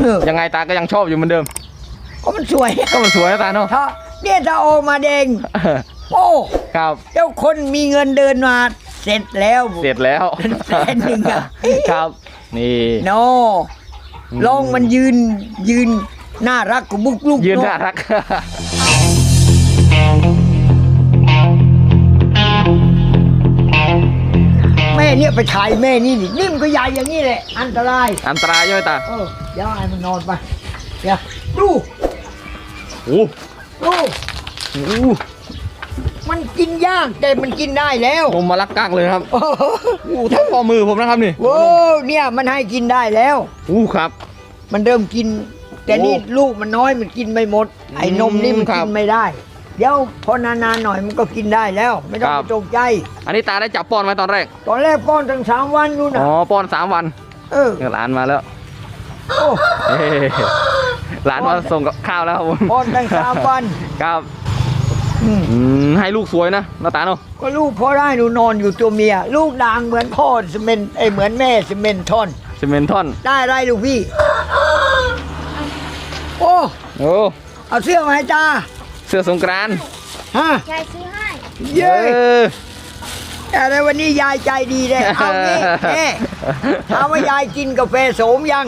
เออ ยังไงตาก็ยังชอบอยู่เหมือนเดิม ก็มันสวยก็มันสวยนะตาเนาะถ้าเนี่ยถ้าออกมาแดงโอ้ครับเจ้าคนมีเงินเดินมาเสร็จแล้ว เสร็จแล้วแสนหนึ่งอะ ครับ นี่ โนลองมันยืนยืนน่ารักกว่าบุกลูกยืนเอะน่ารัก แม่เนี่ยไปถ่ายแม่นี่ดินี่มันก็ใหญ่อย่างนี้แหละ อันตราย อันตรายใช่ไหมตาเออเดี๋ยวให้มันนอนไปเดี๋ยวดูโอ้ดูโหมันกินยากแต่มันกินได้แล้วนมมาลักกักเลยครับโอ้โหโอ้เท่าข้อมือผมนะครับนี่โว้วเนี่ยมันให้กินได้แล้วอู้ครับ มันเริ่มกิน แต่นี่โอ้ลูกมันน้อยมันกินไม่หมด ไอ้นมนี่มันครักิบนไม่ได้ เดี๋ยวพอนานๆหน่อยมันก็กินได้แล้ว ไม่ต้องครัไปบ ตกใจ อันนี้ตาได้จับป้อนไหมตอนแรก ตอนแรกป้อนตั้งสามวันนู่นอ๋น่ะอ ป้อนสามวันเออหลานมาแล้วโอ้เฮ้หลานมาส่งกับข้าวแล้วครับผมป้อนตั้งสามวันครับ อืมอืม ให้ลูกสวยนะหน้าตาเนาะ ก็ลูกพ่อได้หนูนอนอยู่ตัวเมีย ลูกด่างเหมือนพ่อซีเมนต์ไอยเหมือนแม่ซีเมนทอน ซีเมนทอน ได้ไรลูกพี่ โอ้ โอ้ เอาเสื้อมาให้จ้า เสื้อสงกรานต์ฮะยายซื้อให้เย้เออแต่วันนี้ยายใจดีเลยเอางี้แม่ถามว่ายายกินกาแฟโสมยัง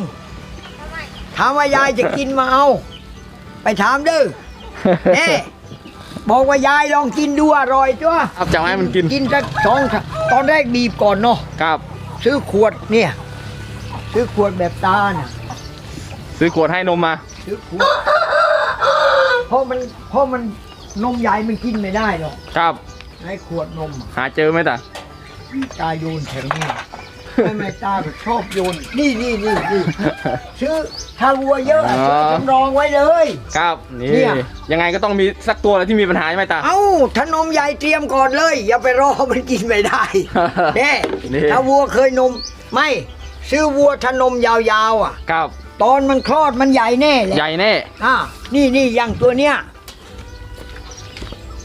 ทำไมถามว่ายายจะกินมาเอา ไปถามเด้อแม่บอกว่ายายลองกินดูอร่อยจ้วครับจะให้มันกินกินสักสองตอนแรกบีบก่อนเนาะครับ ซื้อขวดเนี่ย ซื้อขวดแบบตาน่ะซื้อขวดให้นมมาซื้อขวดเพ ราะมันเพราะมันนมใหญ่มันกินไม่ได้หรอกครับให้ขวดนมอะหาเจอไหมตาตาโยนแถวนี้ไม่ไม่ตาก็ชอบโยนนี่นี่นี่นี่ซื้อถ้าวัวเยอะอะซื้อสำรองไว้เลย ครับนี่เนี่ย ยังไงก็ต้องมีสักตัวแหละที่มีปัญหาใช่ไหมตา เอ้าถ้านมใหญ่เตรียมก่อนเลย อย่าไปรอมันกินไม่ได้แน่นี่ ถ้าวัวเคยนม ไม่ ซื้อวัวถ้านมยาวๆอะ ครับ ตอนมันคลอดมันใหญ่แน่เลยใหญ่แน่ อ่านี่นี่อย่างตัวเนี้ย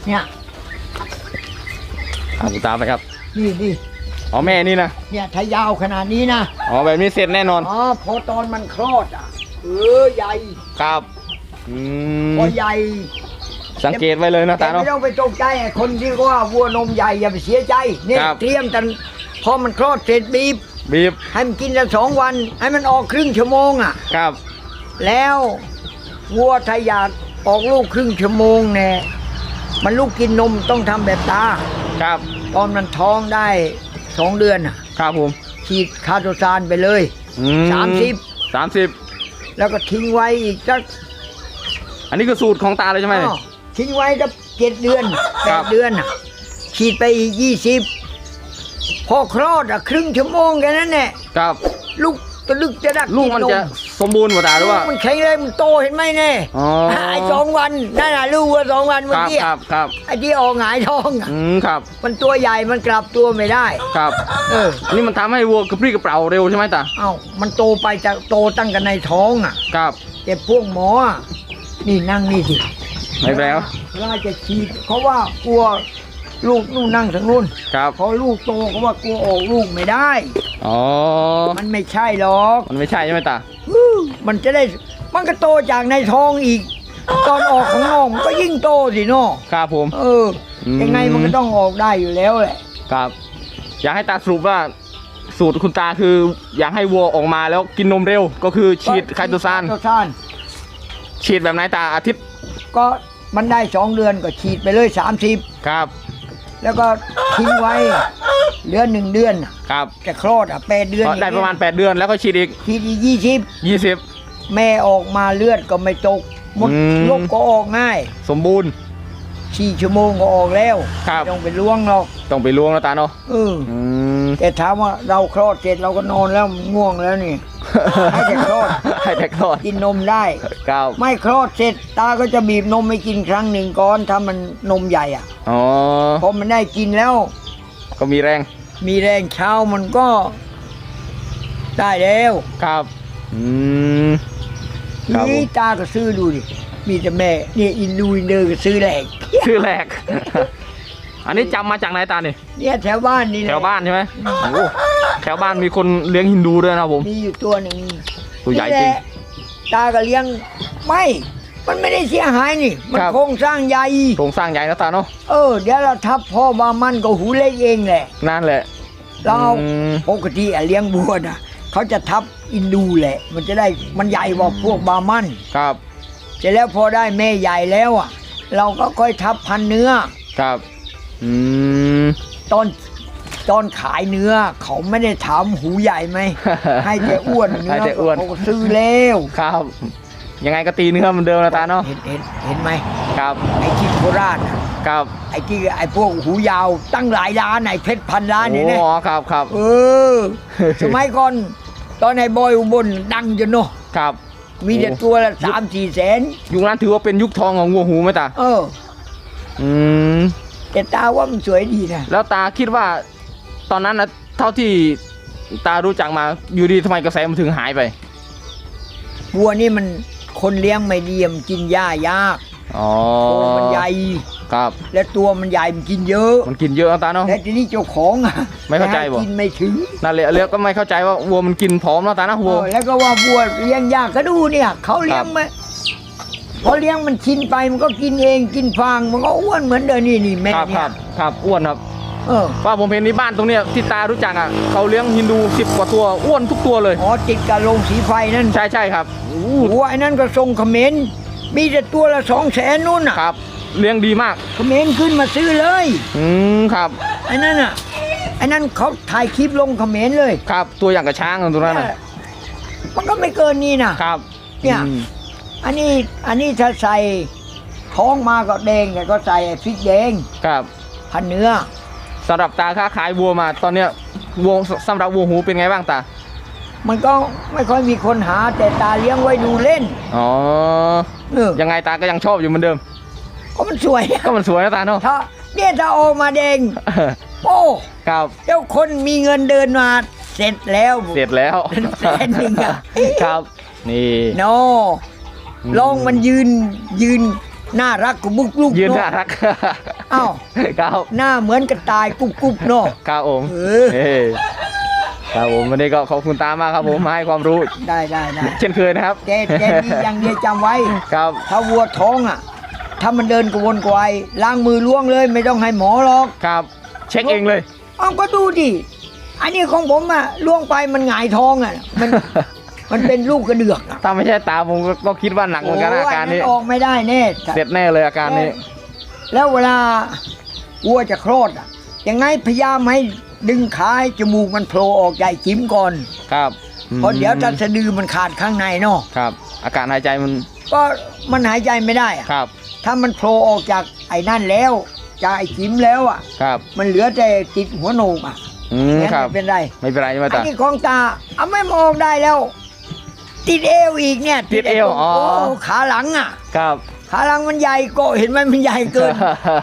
เนี่ยอะคุณตาไปครับ นี่นี่อ๋อแม่นี่นะ เนี่ยถ้ายาวขนาดนี้นะอ๋อแบบนี้เสร็จแน่นอน อ๋อพอตอนมันคลอดอะเออใหญ่ครับอืมพอใหญ่สังเกตไว้เลยนะแต่ตาเนาะ ไม่ต้องไปตกใจไอ้คนที่ว่าวัวนมใหญ่อย่าไปเสียใจเนี่ยครับ เตรียมกันพอมันคลอดเสร็จบีบ บีบให้มันกินสักสองวัน ให้มันออกครึ่งชั่วโมงอะ ครับ แล้ววัวทายาทออกลูกครึ่งชั่วโมงเนี่ยมันลูกกินนมต้องทำแบบตา ครับ ตอนมันท้องได้สองเดือนน่ะ ครับผม ฉีดคาโตซานไปเลยอืสามสิบสามสิบแล้วก็ทิ้งไว้อีกสัก อันนี้คือสูตรของตาเลยใช่ไหมอ้าวทิ้งไว้สักเจ็ดเดือนคแปรัดบเดือนน่ะ ฉีดไปอีกยี่สิบ พอคลอดอะครึ่งชั่วโมงแค่นั้นแหละครับ ลูกตะลึกจะดักลูกมันนจะสมบูรณ์กว่าตาหรือว่ามันแข็งแรงมันโตเห็นไหมแน่อ๋อไอ้สองวันนั่นน่ะลูกวัวสองวันคเมื่อรับกี้ครับครับไอ้ที่ออกหงายท้องอะอืมครับ มันตัวใหญ่มันกลับตัวไม่ได้ครับ เอออันนี่มันทำให้วัวกระปรี้กระเปร่าเร็วใช่ไหมตาเอ้ามันโตไปจากโตตั้งกันในท้องอะ ครับแต่พวกหมออะนี่นั่งนี่สิไม่แล้วเวลาจะฉีดเขาว่ากลัว ลูกนู่นนั่งทางนู้นครับพอลูกโตเขาว่ากลัวออกลูกไม่ได้ อ๋อ มันไม่ใช่หรอกมันไม่ใช่ใช่ไหมตาฮู้มันจะได้มันก็โตจากในท้องอีก ตอนออกของน้องมันก็ยิ่งโตสิเนาะครับผม เอออม ยังไงมันก็ต้องออกได้อยู่แล้วแหละ ครับ อยากให้ตาสรุปว่า สูตรคุณตาคือ อยากให้วัวออกมาแล้วกินนมเร็ว ก็คือฉีดไคโตซานไคโตซาน ฉีดแบบไหนตาอาทิตย์ก็มันได้สองเดือนก็ฉีดไปเลยสามสิบครับ แล้วก็ทิ้งไว้เหลือหนึ่งเดือนน่ะครับจะคลอดอะแปดเดือนก็ได้ประมาณ 8 เดือนแล้วก็ฉีดอีกฉีดอีกยี่สิบ20 แม่ออกมาเลือดก็ไม่ตกหมดอืมลกก็ออกง่ายสมบูรณ์ สี่ชั่วโมงก็ออกแล้วครับ ไม่ต้องไปล้วงหรอกต้องไปล้วงแล้วตาเนาะเอออืม แต่ถามว่าเราคลอดเสร็จเราก็นอนแล้วง่วงแล้วนี่ ให้แต่คลอดให้ แต่คลอดกินนมได้ ครับไม่คลอดเสร็จตาก็จะบีบนมให้กินครั้งหนึ่งก่อนถ้ามันนมใหญ่อะอ๋อพอมันได้กินแล้ว ก็มีแรง มีแรงเช้ามันก็ ได้แล้วครับอืมครับผมนี่ตาก็ซื้อดูดิมีแต่แม่เนี่ยอินดูอินเดอร์ก็ซื้อแหลกชื่อแรก อันนี้จำมาจากไหนตาเนี่ยเนี่ยแถวบ้านนี่แหละแถวบ้านใช่ไหมโอ้โหแถวบ้านมีคนเลี้ยงฮินดูด้วยนะครับผม มีอยู่ตัวหนึ่งตัวใหญ่จริง นี่แหละตาก็เลี้ยงไม่ มันไม่ได้เสียหายนี่ มันครับ โครงสร้างใหญ่ โครงสร้างใหญ่นะตาเนาะเออ เดี๋ยวเราทับพ่อบามันก็หูเล็กเองแหละ นั่นแหละ เราเอาอืม ปกติอะเลี้ยงบัวนะเขาจะทับอินดูแหละ มันจะได้มันใหญ่กว่าพวกบามันครับเสร็จแล้วพอได้แม่ใหญ่แล้วอะ เราก็ค่อยทับพันเนื้อ ครับอืมตอน ตอนขายเนื้อ เขาไม่ได้ถามหูใหญ่ไหม ให้แต่อ้วนเนื้ให้แต่อ้วน เขาก็ซื้อแล้วครับ ยังไงก็ตีเนื้อเหมือนเดิมนะตาเนาะเห็นเห็นเห็นไหมครับไอ้ที่โคราชน่ะครับไอ้ที่ไอ้พวกหูยาวตั้งหลายล้านไอ้เพชรพันล้านเนี่ยโอ้นะอ๋อครับครับ เออ สมัยก่อนตอนไอ้บอยอุบลดังจนเนาะครับมีแต่ตัวละสามสี่แสนยุคนั้นถือว่าเป็นยุคทองของวัวหูไหมตาเออ อืมแต่ตาว่ามันสวยดีนะแล้วตาคิดว่า ตอนนั้นนะเท่าที่ตารู้จักมาอยู่ดีทำไมกระแสมันถึงหายไปวัวนี่มันคนเลี้ยงไม่ดีมันกินหญ้ายากอ๋อตัวมันใหญ่ครับ และตัวมันใหญ่มันกินเยอะ มันกินเยอะนะตาเนาะ และทีนี้เจ้าของอะไม่เข้าใจบ่หกินไม่ถึงนั่นแหละเรียกก็ไม่เข้าใจว่าวัวมันกินผอมแล้วตานะเอวัวอแล้วก็ว่าวัวเลี้ยงยากก็ดูเนี่ยเขาเลี้ยงครับมาพอเลี้ยงมันชินไปมันก็กินเองกินฟางมันก็อ้วนเหมือนเดิมนี่นี่แม่ครับคเนี่รัยบครับอ้วนครับ เออว่าผมเห็นในบ้านตรงเนี้ยที่ตารู้จักอะเขาเลี้ยงฮินดูสิบกว่าตัวอ้วนทุกตัวเลยอ๋อติดกับโรงสีไฟนั่นใช่ใช่ครับอู้วัวไอ้นั่นก็ทรงเขมรมีแต่ตัวละสองแสนนู่นน่ะครับ เลี้ยงดีมากเขมรขึ้นมาซื้อเลย อืมครับไอ้นั่นน่ะไอ้นั่นเขาถ่ายคลิปลงเขมรเลยครับ ตัวอย่างกับช้างอะตรงนั้นน่ะมันก็ไม่เกินนี้นะครับเนี่ยอืมอันนี้อันนี้ถ้าใส่ท้องมาก็แดงแต่ก็ใส่พริกแดงครับพันเนื้อ สำหรับตาค้าขายวัวมา ตอนเนี้ยวัวสำหรับวัวหูเป็นไงบ้างตา มันก็ไม่ค่อยมีคนหา แต่ตาเลี้ยงไว้ดูเล่น อ๋อ เออ ยังไงตาก็ยังชอบอยู่เหมือนเดิม ก็มันสวยอะก็มันสวยนะตาเนาะ ถ้าเนี่ยถ้าออกมาแดง โอ้ครับ เจ้าคนมีเงินเดินมา เสร็จแล้ว เสร็จแล้วแสนหนึ่งอะ ครับ นี่ โนลองมันยืนยืน น่ารักกุบุกลุกยืนเอะน่ารักอ้าวครับหน้าเหมือนกระต่ายกุบกุบเนาะครับผมเออเอ้ครับผมวันนี้ก็ขอบคุณตามากครับผมมาให้ความรู้ได้ได้ได้เช่นเคยนะครับแกแกดีอย่างเดียวจำไว้ครับถ้าวัวท้องอะ ถ้ามันเดินกระวนกระวายล้างมือล้วงเลยไม่ต้องให้หมอหรอกครับ เช็คเองเลยเอาก็ดูดิอันนี้ของผมอะล้วงไปมันหงายท้องอะมัน มันเป็นลูกกระเดือกอะถ้าไม่ใช่ตาผมก็ก็คิดว่าหนักเหมือนกันนะอาการนี้ โยออกไม่ได้แน่ เสร็จแน่เลยอาการนี้ แล้วเวลาวัวจะคลอดอะยังไงพยายามให้ดึงขาให้จมูกมันโผล่ออกใหญ่จิ้มก่อนครับเพราะเดี๋ยวถ้าสะดือมันขาดข้างในเนาะครับ อาการหายใจมัน ก็มันหายใจไม่ได้อะครับ ถ้ามันโผล่ออกจากไอ้นั่นแล้ว จากไอ้จิ้มแล้วอะ ครับ มันเหลือแต่ติดหัวโหนกอะอืมงั้นครับ ไม่เป็นไร ไม่เป็นไรใช่ไหมอันตา นี้ของตาเอาไม่มองได้แล้ว ติดเอวอีกเนี่ยติดเอวไตรงอ๋อ โขาหลังอะ ครับ ขาหลังมันใหญ่ก็เห็นไหมมันใหญ่เกิน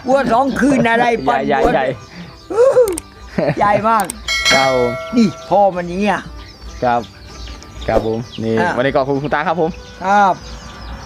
วัวสองคืนอะไรใหปัญ่นใหญ่วัวใหญ่ใหญ่มาก ครับผมนี่พ่อมันนี้อะครับ ครับผม นี่ อะ วันนี้ก็ขอบคุณคุณตาครับผม ครับ